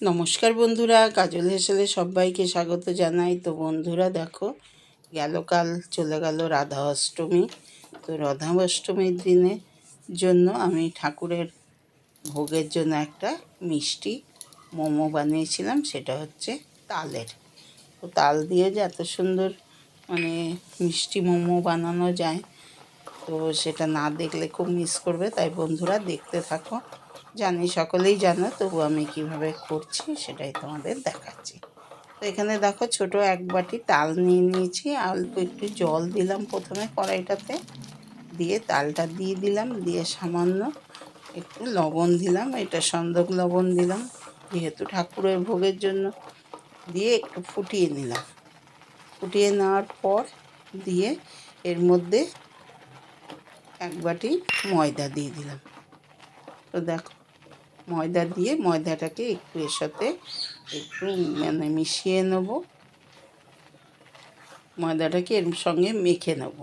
নমস্কার বন্ধুরা, কাজল হেসেলে সবাইকে স্বাগত জানাই। তো বন্ধুরা, দেখো গেল কাল চলে গেল রাধা অষ্টমী। তো রাধা অষ্টমীর দিনে জন্য আমি ঠাকুরের ভোগের জন্য একটা মিষ্টি মোমো বানিয়েছিলাম, সেটা হচ্ছে তালের। তো তাল দিয়ে যে এত সুন্দর মানে মিষ্টি মোমো বানানো যায়, তো সেটা না দেখলে খুব মিস করবে। তাই বন্ধুরা, দেখতে থাকো। জানি, সকলেই জানো, তবু আমি কীভাবে করছি সেটাই তোমাদের দেখাচ্ছি। তো এখানে দেখো ছোট এক বাটি তাল নিয়ে নিয়েছি, অল্প একটু জল দিলাম প্রথমে কড়াইটাতে, দিয়ে তালটা দিয়ে দিলাম, দিয়ে সামান্য একটু লবণ দিলাম, এটা সন্দক লবণ দিলাম, যেহেতু ঠাকুরের ভোগের জন্য, দিয়ে একটু ফুটিয়ে নিলাম। ফুটিয়ে নেওয়ার পর দিয়ে এর মধ্যে এক বাটি ময়দা দিয়ে দিলাম। তো দেখো ময়দা দিয়ে ময়দাটাকে একটু এর সাথে একটু মানে মিশিয়ে নেব। ময়দাটাকে এর সঙ্গে মেখে নেব।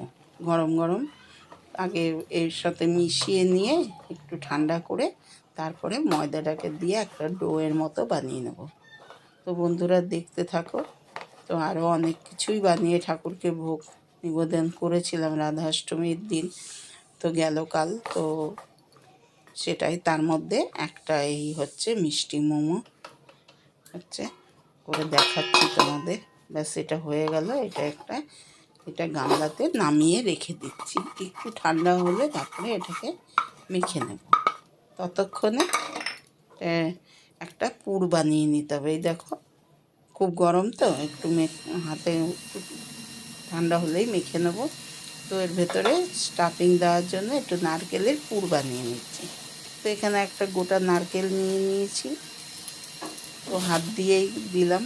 গরম গরম আগে এর সাথে মিশিয়ে নিয়ে একটু ঠান্ডা করে তারপরে ময়দাটাকে দিয়ে একটা ডোয়ের মতো বানিয়ে নেব। তো বন্ধুরা দেখতে থাকো, তো আরও অনেক কিছুই বানিয়ে ঠাকুরকে ভোগ নিবেদন করেছিলাম রাধাষ্টমীর দিন। তো গেল কাল, তো সেটাই তার মধ্যে একটা এই হচ্ছে মিষ্টি মোমো। হচ্ছে করে দেখাচ্ছি তোমাদের। ব্যাস, এটা হয়ে গেল। এটা একটা, এটা গামলাতে নামিয়ে রেখে দিচ্ছি। একটু ঠান্ডা হলে তারপরে এটাকে মেখে নেব। ততক্ষণে একটা পুর বানিয়ে নিতে হবে। এই দেখো, খুব গরম তো, একটু হাতে ঠান্ডা হলেই মেখে নেব। তো এর ভেতরে স্টাফিং দেওয়ার জন্য একটু নারকেলের পুর বানিয়ে নিচ্ছি। তো এখানে একটা গোটা নারকেল নিয়ে নিয়েছি। তো হাত দিয়েই দিলাম।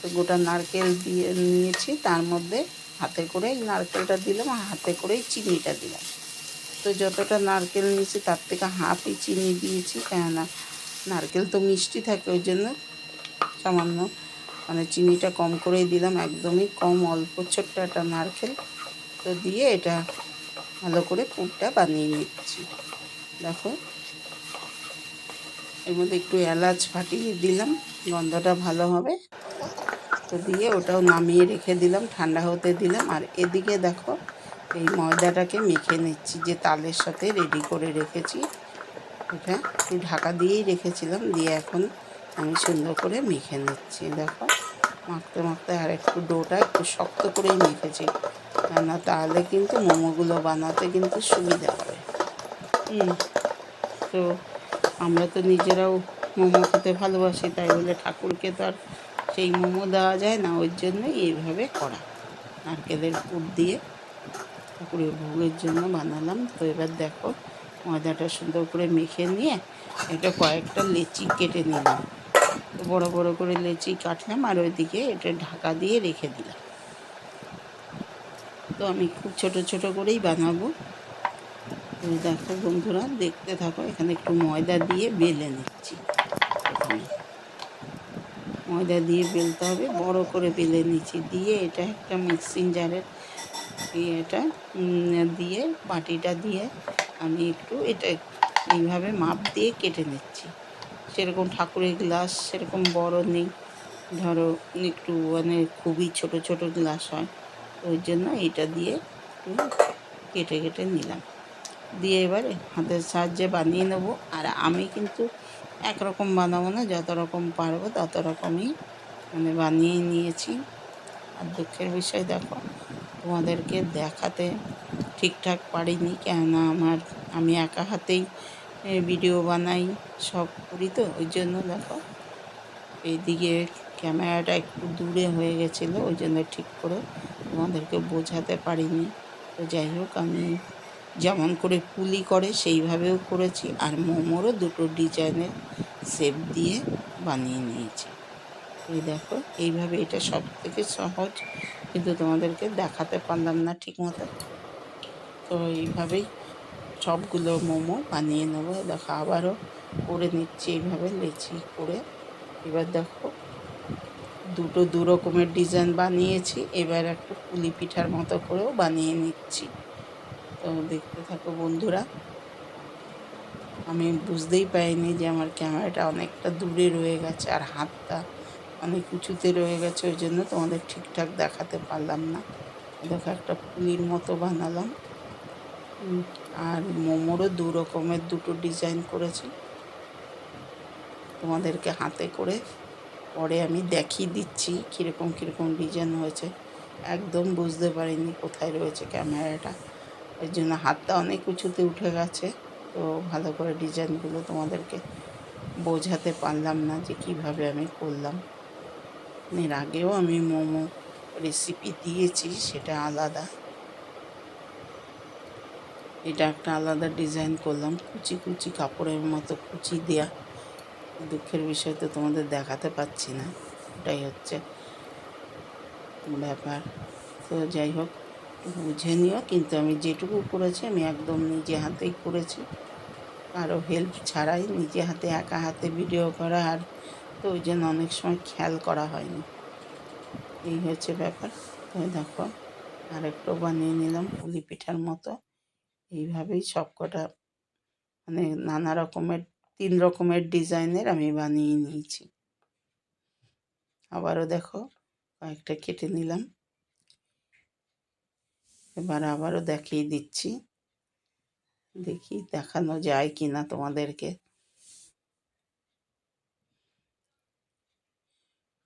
তো গোটা নারকেল দিয়ে নিয়েছি, তার মধ্যে হাতে করে নারকেলটা দিলাম আর হাতে করেই চিনিটা দিলাম। তো যতটা নারকেল নিয়েছি, তার থেকে হাফই চিনি দিয়েছি, কেননা নারকেল তো মিষ্টি থাকে, ওই জন্য সামান্য মানে চিনিটা কম করেই দিলাম, একদমই কম, অল্প, ছোট্ট একটা নারকেল। তো দিয়ে এটা ভালো করে পুরটা বানিয়ে নিচ্ছি। দেখো এর মধ্যে একটু এলাচ ফাটিয়ে দিলাম, গন্ধটা ভালো হবে। তো দিয়ে ওটাও নামিয়ে রেখে দিলাম, ঠান্ডা হতে দিলাম। আর এদিকে দেখো, এই ময়দাটাকে মেখে নিচ্ছি, যে তালের সাথে রেডি করে রেখেছি। এটা একটু ঢাকা দিয়েই রেখেছিলাম, দিয়ে এখন আমি সুন্দর করে মেখে নিচ্ছি। দেখো, মাখতে মাখতে আর একটু ডোটা একটু শক্ত করেই মেখেছি, কেননা তাহলে কিন্তু মোমোগুলো বানাতে কিন্তু সুবিধা হবে। হুম তো আমরা তো নিজেরাও মোমো খেতে ভালোবাসি, তাই বলে ঠাকুরকে তো আর সেই মোমো দেওয়া যায় না ওই জন্যই এইভাবে করা। নারকেলের পুর দিয়ে ঠাকুরের ভোগের জন্য বানালাম। তো এবার দেখো, ময়দাটা সুন্দর করে মেখে নিয়ে এটা কয়েকটা লেচি কেটে নিলাম। বড়ো বড়ো করে লেচি কাটলাম আর ওইদিকে এটা ঢাকা দিয়ে রেখে দিলাম। তো আমি খুব ছোট ছোট করেই বানাবো। তুমি দেখো বন্ধুরা, দেখতে থাকো, এখানে একটু ময়দা দিয়ে বেলে নিচ্ছি। ময়দা দিয়ে বেলতে হবে, বড় করে বেলে নিচ্ছি। দিয়ে এটা একটা মিক্সিং জারের এটা দিয়ে বাটিটা দিয়ে আমি একটু এটা এইভাবে মাপ দিয়ে কেটে নিচ্ছি। সেরকম ঠাকুরের গ্লাস সেরকম বড় নেই। ধরো একটু মানে খুবই ছোট ছোট গ্লাস হয়, ওই জন্য এটা দিয়ে কেটে কেটে নিলাম। দিয়ে এবারে হাতের সাহায্যে বানিয়ে নেব। আর আমি কিন্তু একরকম বানাবো না, যত রকম পারব তত রকমই মানে বানিয়ে নিয়েছি। আর দুঃখের বিষয় দেখো, তোমাদেরকে দেখাতে ঠিকঠাক পারিনি, কেননা আমার, আমি একা হাতেই ভিডিও বানাই, সব করি তো, ওই জন্য দেখো, এইদিকে ক্যামেরাটা একটু দূরে হয়ে গেছিল, ওই জন্য ঠিক করে তোমাদেরকে বোঝাতে পারিনি। তো যাই হোক, আমি যেমন করে পুলি করে, সেইভাবেও করেছি। আর মোমোরও দুটো ডিজাইনের শেপ দিয়ে বানিয়ে নিয়েছি। এই দেখো, এইভাবে এটা সব থেকে সহজ, কিন্তু তোমাদেরকে দেখাতে পারলাম না ঠিক মতো তো এইভাবেই সবগুলো মোমো বানিয়ে নেব। দেখো, আবারও করে নিচ্ছি এইভাবে লেচি করে। এবার দেখো, দুটো দু রকমের ডিজাইন বানিয়েছি। এবার একটু পুলি পিঠার মতো করেও বানিয়ে নিচ্ছি। তো দেখতে থাকো বন্ধুরা। আমি বুঝতেই পারিনি যে আমার ক্যামেরাটা অনেকটা দূরে রয়ে গেছে আর হাতটা অনেক উঁচুতে রয়ে গেছে, ওই জন্য তোমাদের ঠিকঠাক দেখাতে পারলাম না। দেখো একটা পুলির মতো বানালাম। আর মোমোরও দু রকমের দুটো ডিজাইন করেছি। তোমাদেরকে হাতে করে পরে আমি দেখিয়ে দিচ্ছি কীরকম কীরকম ডিজাইন হয়েছে। একদম বুঝতে পারিনি কোথায় রয়েছে ক্যামেরাটা। ওই জন্য হাতটা অনেক উঁচুতে উঠে গেছে। তো ভালো করে ডিজাইনগুলো তোমাদেরকে বোঝাতে পারলাম না যে কীভাবে আমি করলাম। এর আগেও আমি মোমো রেসিপি দিয়েছি, সেটা আলাদা। এটা একটা আলাদা ডিজাইন করলাম, কুচি কুচি কাপড়ের মতো কুচি দেয়া। দুঃখের বিষয় তো তোমাদের দেখাতে পাচ্ছি না ওটাই হচ্ছে ব্যাপার। তো যাই হোক বুঝে নিও। কিন্তু আমি যেটুকু করেছি, আমি একদম নিজে হাতেই করেছি। কারও হেল্প ছাড়াই নিজে হাতে, একা হাতে ভিডিও করা আর তো ওই জন্য অনেক সময় খেয়াল করা হয়নি। এই হচ্ছে ব্যাপার। তো দেখো, আরেকটু বানিয়ে নিলাম পুলি পিঠার মতো। এইভাবেই সবকটা মানে নানা রকমের, তিন রকমের ডিজাইনের আমি বানিয়ে নিয়েছি। আবারও দেখো, কয়েকটা কেটে নিলাম। এবার আবারও দেখিয়ে দিচ্ছি। দেখি দেখানো যায় কি না তোমাদেরকে।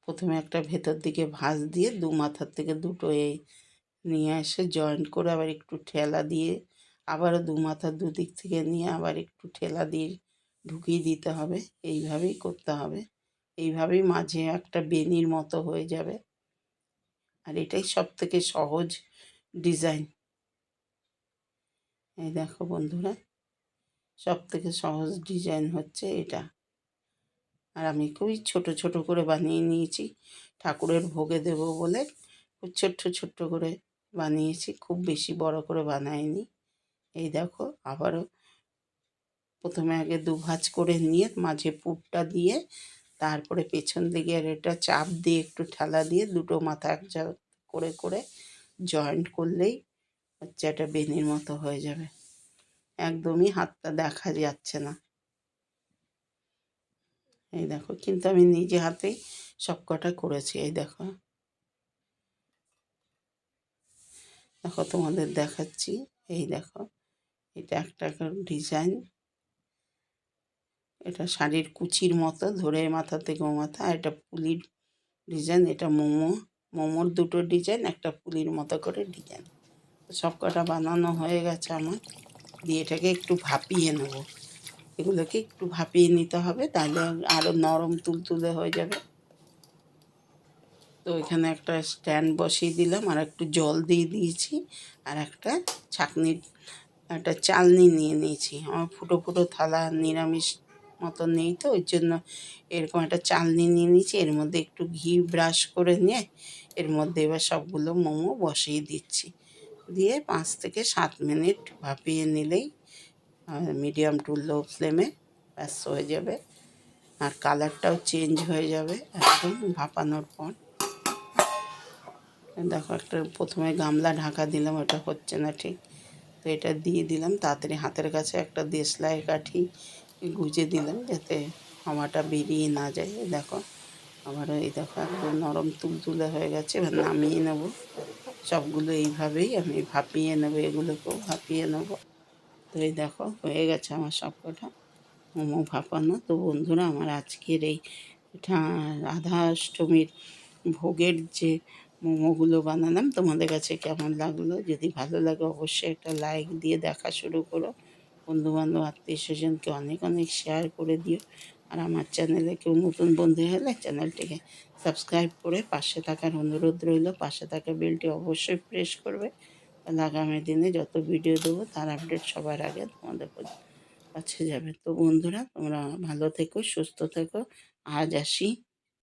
প্রথমে একটা ভেতর দিকে ভাঁজ দিয়ে দু মাথার থেকে দুটো এই নিয়ে এসে জয়েন্ট করে আবার একটু ঠেলা দিয়ে আবারও দু মাথার দুদিক থেকে নিয়ে আবার একটু ঠেলা দিয়ে ঢুকিয়ে দিতে হবে। এইভাবেই করতে হবে। এইভাবেই মাঝে একটা বেনির মতো হয়ে যাবে। আর এটাই সব থেকে সহজ ডিজাইন। এই দেখো বন্ধুরা সব থেকে সহজ ডিজাইন হচ্ছে এটা। আর আমি খুবই ছোট ছোট করে বানিয়ে নিয়েছি, ঠাকুরের ভোগে দেব বলে খুব ছোট্ট ছোট্ট করে বানিয়েছি, খুব বেশি বড় করে বানাইনি। এই দেখো, আবারও প্রথমে আগে দু ভাঁজ করে নিয়ে মাঝে পুরটা দিয়ে, তারপরে পেছন দিকে আর এটা চাপ দিয়ে একটু ঠেলা দিয়ে দুটো মাথা এক করে করে জয়েন্ট করলেই হচ্ছে একটা বেনির মতো হয়ে যাবে। একদমই হাতটা দেখা যাচ্ছে না। এই দেখো, কিন্তু আমি নিজে হাতেই সব কটা করেছি, এই দেখো। দেখো, তোমাদের দেখাচ্ছি, এই দেখো, এটা একটা ডিজাইন। এটা শাড়ির কুচির মতো, ধরে মাথা থেকে মাথা এটা পুলির ডিজাইন, এটা মোমো। মোমোর দুটো ডিজাইন, একটা পুলির মতো করে ডিজাইন। সব কটা বানানো হয়ে গেছে আমার। দিয়ে এটাকে একটু ভাপিয়ে নেব। এগুলোকে একটু ভাপিয়ে নিতে হবে, তাহলে আরও নরম তুলতুলে হয়ে যাবে। তো এখানে একটা স্ট্যান্ড বসিয়ে দিলাম, আর একটু জল দিয়ে দিয়েছি, আর একটা ছাকনির, একটা চালনি নিয়ে নিয়েছি। আমার ফুটো ফুটো থালা নিরামিষ মতো নেই তো, ওই জন্য এরকম একটা চালনি নিয়ে নিয়েছি, এর মধ্যে একটু ঘি ব্রাশ করে নিয়ে এর মধ্যে এবার সবগুলো মোমো বসিয়ে দিচ্ছি। দিয়ে পাঁচ থেকে সাত মিনিট ভাপিয়ে নিলেই মিডিয়াম টু লো ফ্লেমে ব্যাস হয়ে যাবে। আর কালারটাও চেঞ্জ হয়ে যাবে একদম ভাপানোর পর। দেখো একটা প্রথমে গামলা ঢাকা দিলাম, ওটা হচ্ছে না ঠিক। তো এটা দিয়ে দিলাম, তাড়াতাড়ি হাতের কাছে একটা দেশলাই কাঠি গুজে দিলাম যাতে হাওয়াটা বেরিয়ে না যায়। দেখো আবার এই দেখো, একদম নরম তুলতুলে হয়ে গেছে, এবার নামিয়ে নেব। সবগুলো এইভাবেই আমি ভাপিয়ে নেব, এগুলোকেও ভাপিয়ে নেব। তো এই দেখো, হয়ে গেছে আমার সব কটা মোমো ভাপানো। তো বন্ধুরা, আমার আজকের এই রাধা অষ্টমীর ভোগের যে মোমোগুলো বানালাম, তোমাদের কাছে কেমন লাগল? যদি ভালো লাগে, অবশ্যই একটা লাইক দিয়ে দেখা শুরু করো। বন্ধুবান্ধব, আত্মীয় স্বজনকে অনেক অনেক শেয়ার করে দিও। আর আমার চ্যানেলে কেউ নতুন বন্ধু হলে চ্যানেলটিকে সাবস্ক্রাইব করে পাশে থাকার অনুরোধ রইল। পাশে থাকা বেলটি অবশ্যই প্রেস করবে। তাহলে আগামী দিনে যত ভিডিও দেবো, তার আপডেট সবার আগে তোমাদের কাছে যাবে। তো বন্ধুরা, তোমরা ভালো থেকো, সুস্থ থেকো। আজ আসি।